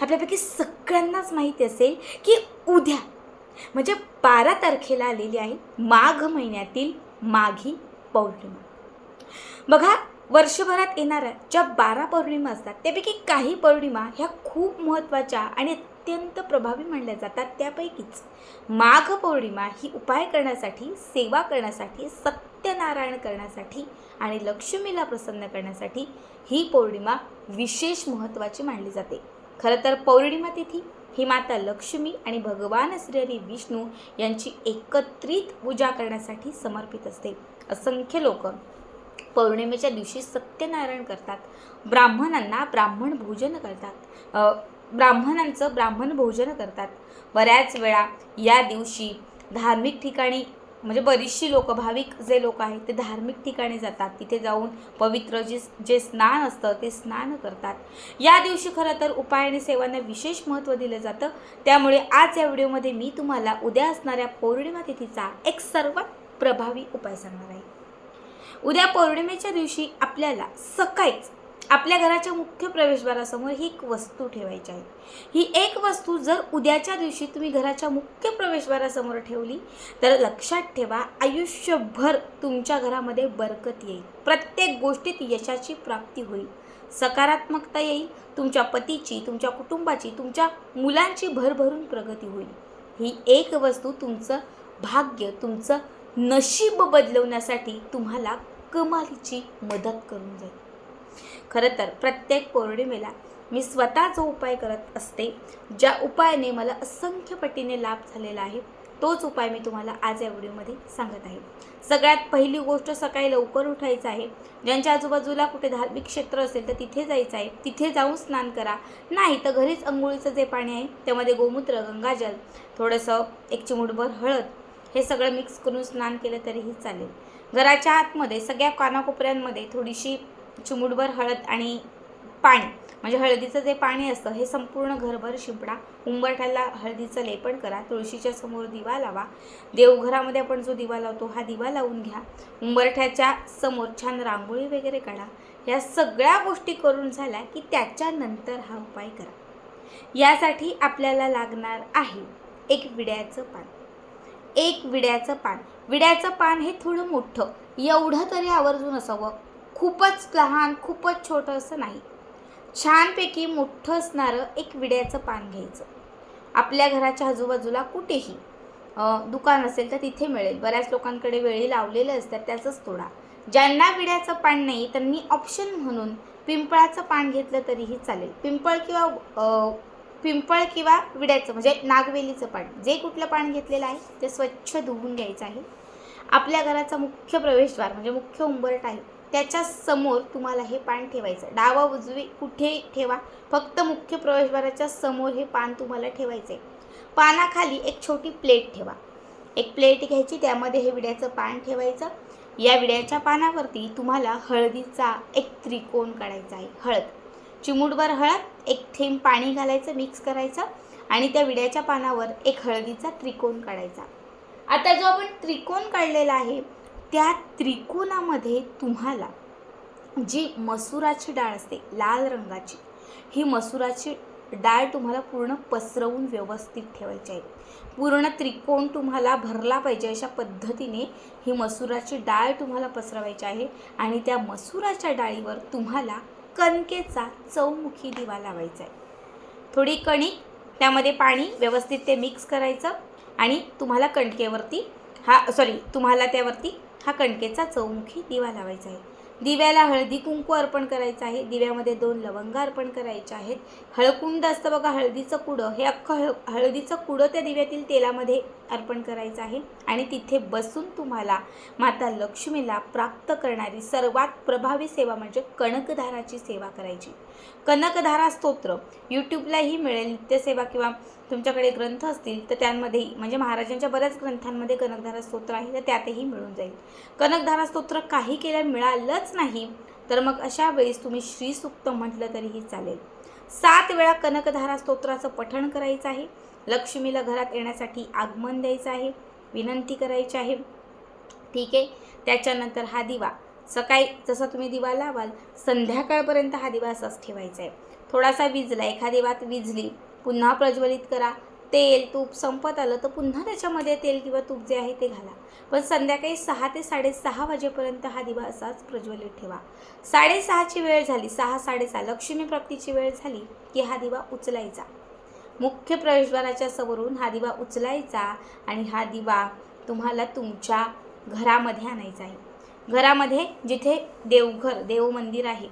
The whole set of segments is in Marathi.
आपल्यापैकी सगळ्यांनाच माहिती असेल की उद्या म्हणजे बारा तारखेला आलेली आहे माघ महिन्यातील माघी पौर्णिमा. बघा वर्षभरात येणाऱ्या ज्या बारा पौर्णिमा असतात त्यापैकी काही पौर्णिमा ह्या खूप महत्त्वाच्या आणि अत्यंत प्रभावी मानल्या जातात त्यापैकीच. माघ पौर्णिमा ही उपाय करण्यासाठी सेवा करण्यासाठी सत्यनारायण करण्यासाठी आणि लक्ष्मीला प्रसन्न करण्यासाठी ही पौर्णिमा विशेष महत्त्वाची मानली जाते. खरं तर पौर्णिमा तिथी ही माता लक्ष्मी आणि भगवान श्रीहरी विष्णू यांची एकत्रित पूजा करण्यासाठी समर्पित असते. असंख्य लोक पौर्णिमेच्या दिवशी सत्यनारायण करतात. ब्राह्मणांना ब्राह्मण भोजन करतात. ब्राह्मणांचं ब्राह्मण भोजन करतात. बऱ्याच वेळा या दिवशी धार्मिक ठिकाणी म्हणजे बरीचशी लोक भाविक जे लोक आहेत ते धार्मिक ठिकाणी जातात. तिथे जाऊन पवित्र जे जे स्नान असतं ते स्नान करतात. या दिवशी खरं तर उपाय आणि सेवांना विशेष महत्त्व दिलं जातं. त्यामुळे आज या व्हिडिओमध्ये मी तुम्हाला उद्या असणाऱ्या पौर्णिमा तिथीचा एक सर्वात प्रभावी उपाय सांगणार आहे. उद्या पौर्णिमेच्या दिवशी आपल्याला सकाळीच आपल्या घराच्या मुख्य प्रवेशद्वारासमोर ही एक वस्तू ठेवायची आहे. ही एक वस्तू जर उद्याच्या दिवशी तुम्ही घराच्या मुख्य प्रवेशद्वारासमोर ठेवली तर लक्षात ठेवा आयुष्यभर तुमच्या घरामध्ये बरकत येईल. प्रत्येक गोष्टीत यशाची प्राप्ती होईल. सकारात्मकता येईल तुमच्या पतीची तुमच्या कुटुंबाची तुमच्या मुलांची भरभरून प्रगती होईल. ही एक वस्तू तुमचं भाग्य तुमचं नशीब बदलवण्यासाठी तुम्हाला कमालीची मदत करून जाईल. खरं तर प्रत्येक पौर्णिमेला मी स्वतः जो उपाय करत असते ज्या उपायाने मला असंख्य पटीने लाभ झालेला आहे तोच उपाय मी तुम्हाला आज या व्हिडिओमध्ये सांगत आहे. सगळ्यात पहिली गोष्ट सकाळी लवकर उठायचं आहे. ज्यांच्या आजूबाजूला कुठे धार्मिक क्षेत्र असेल तर तिथे जायचं आहे. तिथे जाऊन स्नान करा. नाही तर घरीच अंघोळीचं जे पाणी आहे त्यामध्ये गोमूत्र गंगाजल थोडंसं एक चिमुटभर हळद हे सगळं मिक्स करून स्नान केलं तरीही चालेल. घराच्या आतमध्ये सगळ्या कानाकोपऱ्यांमध्ये थोडीशी चिमुटभर हळद आणि पाणी म्हणजे हळदीचं जे पाणी असतं हे संपूर्ण घरभर शिंपडा. उंबरठ्याला हळदीचं लेपन करा तुळशीच्या समोर दिवा लावा. देवघरामध्ये आपण जो दिवा लावतो हा दिवा लावून घ्या. उंबरठ्याच्या समोर छान रांगोळी वगैरे काढा. ह्या सगळ्या गोष्टी करून झाल्या की त्याच्यानंतर हा उपाय करा. यासाठी आपल्याला लागणार आहे एक विड्याचं पान. एक विड्याचं पान. विड्याचं पान हे थोडं मोठं. एवढं तरी आवर्जून असावं. खूपच लहान खूपच छोटं असं नाही. छानपैकी मोठं असणारं एक विड्याचं पान घ्यायचं. आपल्या घराच्या आजूबाजूला कुठेही दुकान असेल तर तिथे मिळेल. बऱ्याच लोकांकडे वेळी लावलेले असतात त्याचंच तोडा. ज्यांना विड्याचं पान नाही त्यांनी ऑप्शन म्हणून पिंपळाचं पान घेतलं तरीही चालेल. पिंपळ किंवा पिंपळ किंवा विड्याचं म्हणजे नागवेलीचं पान जे कुठलं पान घेतलेलं आहे ते स्वच्छ धुवून घ्यायचं आहे. आपल्या घराचा मुख्य प्रवेशद्वार म्हणजे मुख्य उंबरट आहे त्याच्यासमोर तुम्हाला हे पान ठेवायचं डावा उजवी कुठे ठेवा? फक्त मुख्य प्रवेशद्वाराच्या समोर हे पान तुम्हाला ठेवायचं आहे पानाखाली एक छोटी प्लेट ठेवा. एक प्लेट घ्यायची त्यामध्ये हे विड्याचं पान ठेवायचं. या विड्याच्या पानावरती तुम्हाला हळदीचा एक त्रिकोण काढायचा आहे हळद. चिमूटभर हळद एक थेंब पाणी घालायचं मिक्स करायचं आणि त्या विड्याच्या पानावर एक हळदीचा त्रिकोण काढायचा. आता जो आपण त्रिकोण काढलेला आहे त्या त्रिकोणामध्ये तुम्हाला जी मसुराची डाळ असते लाल रंगाची ही मसुराची डाळ तुम्हाला पूर्ण पसरवून व्यवस्थित ठेवायची आहे. पूर्ण त्रिकोण तुम्हाला भरला पाहिजे अशा पद्धतीने ही मसुराची डाळ तुम्हाला पसरवायची आहे आणि त्या मसुराच्या डाळीवर तुम्हाला कणकेचा चौमुखी दिवा लावायचा आहे. थोडी कणिक त्यामध्ये पाणी व्यवस्थित ते मिक्स करायचं आणि तुम्हाला कणकेवरती हा सॉरी तुम्हाला त्यावरती हा कणकेचा चौमुखी दिवा लावायचा आहे. दिव्याला हळदी कुंकू अर्पण करायचं आहे. दिव्यामध्ये दोन लवंग अर्पण करायचे आहेत. हळकुंड असतं बघा हळदीचं कुडं. हे अख्खं हळ हळदीचं कुडं त्या दिव्यातील तेलामध्ये अर्पण करायचं आहे. आणि तिथे बसून तुम्हाला माता लक्ष्मीला प्राप्त करणारी सर्वात प्रभावी सेवा म्हणजे कणकधाराची सेवा करायची. कनकधारा स्तोत्र यूट्यूबलाही मिळेल. नित्यसेवा किंवा तुमच्याकडे ग्रंथ असतील तर त्यांमध्येही म्हणजे महाराजांच्या बऱ्याच ग्रंथांमध्ये कनकधारा स्तोत्र आहे तर त्यातही मिळून जाईल. कनकधारा स्तोत्र काही केल्या मिळालंच नाही तर मग अशा वेळेस तुम्ही श्रीसुक्त म्हटलं तरीही चालेल. सात वेळा कनकधारा स्तोत्राचं पठण करायचं आहे. लक्ष्मीला घरात येण्यासाठी आगमन द्यायचं आहे विनंती करायची आहे. ठीक आहे? त्याच्यानंतर हा दिवा. सकाळी जसा तुम्ही दिवा लावाल संध्याकाळपर्यंत हा दिवा असाच ठेवायचा आहे. थोडासा विजला एखादी वात विजली पुन्हा प्रज्वलित करा. तेल तूप संपत आलं तर पुन्हा त्याच्यामध्ये तेल किंवा तूप जे आहे ते घाला. पण संध्याकाळी सहा ते साडेसहा वाजेपर्यंत हा दिवा असाच प्रज्वलित ठेवा. साडेसहाची वेळ झाली सहा साडेसहा. लक्ष्मी प्राप्तीची वेळ झाली की हा दिवा उचलायचा. मुख्य प्रवेशद्वाराच्या समोरून हा दिवा उचलायचा आणि हा दिवा तुम्हाला तुमच्या घरामध्ये आणायचा आहे. घरामध्ये जिथे देवघर देव मंदिर आहे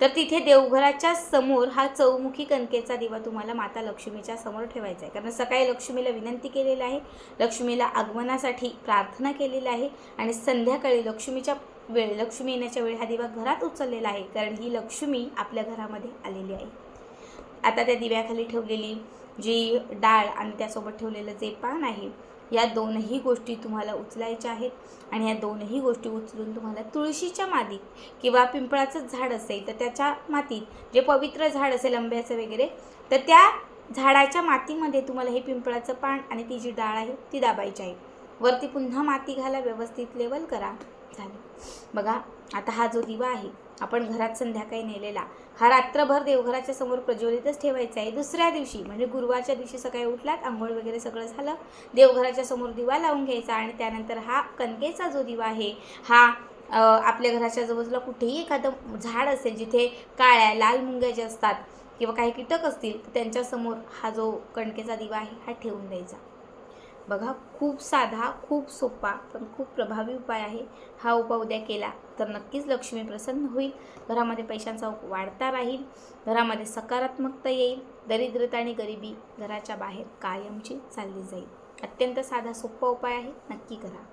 तर तिथे देवघराच्या समोर हा चौमुखी कणकेचा दिवा तुम्हाला माता लक्ष्मीच्या समोर ठेवायचा आहे. कारण सकाळी लक्ष्मीला विनंती केलेली आहे लक्ष्मीला आगमनासाठी प्रार्थना केलेली आहे आणि संध्याकाळी लक्ष्मीच्या वेळ लक्ष्मी येण्याच्या वेळी हा दिवा घरात उचललेला आहे. कारण ही लक्ष्मी आपल्या घरामध्ये आलेली आहे. आता त्या दिव्याखाली ठेवलेली जी डाळ आणि त्यासोबत ठेवलेलं जे पान आहे या दोनही गोष्टी तुम्हाला उचलायच्या आहेत आणि या दोनही गोष्टी उचलून तुम्हाला तुळशीच्या मातीत किंवा पिंपळाचं झाड असेल तर त्याच्या मातीत जे पवित्र झाड असेल आंब्याचं वगैरे तर त्या झाडाच्या मातीमध्ये तुम्हाला हे पिंपळाचं पान आणि ती जी डाळ आहे ती दाबायची आहे. वरती पुन्हा माती घाला व्यवस्थित लेवल करा. झालं. बघा आता हा जो दिवा आहे आपण घरात संध्याकाळी नेलेला हा रात्रभर देवघराच्या समोर प्रज्वलितच ठेवायचा आहे. दुसऱ्या दिवशी म्हणजे गुरुवारच्या दिवशी सकाळी उठलात आंघोळ वगैरे सगळं झालं देवघराच्या समोर दिवा लावून घ्यायचा आणि त्यानंतर हा कणकेचा जो दिवा आहे हा आपल्या घराच्या जवळजवळ कुठेही एखादं झाड असेल जिथे काळ्या लाल मुंग्या ज्या असतात किंवा काही कीटक असतील तर त्यांच्यासमोर हा जो कणकेचा दिवा आहे हा ठेवून द्यायचा. बघा खूप साधा खूप सोपा पण खूप प्रभावी उपाय आहे. हा उपाय उद्या केला तर नक्कीच लक्ष्मी प्रसन्न होईल. घरामध्ये पैशांचा वाढता राहील. घरामध्ये सकारात्मकता येईल. दरिद्रता आणि गरिबी घराच्या बाहेर कायमची चालली जाईल. अत्यंत साधा सोपा उपाय आहे. नक्की करा.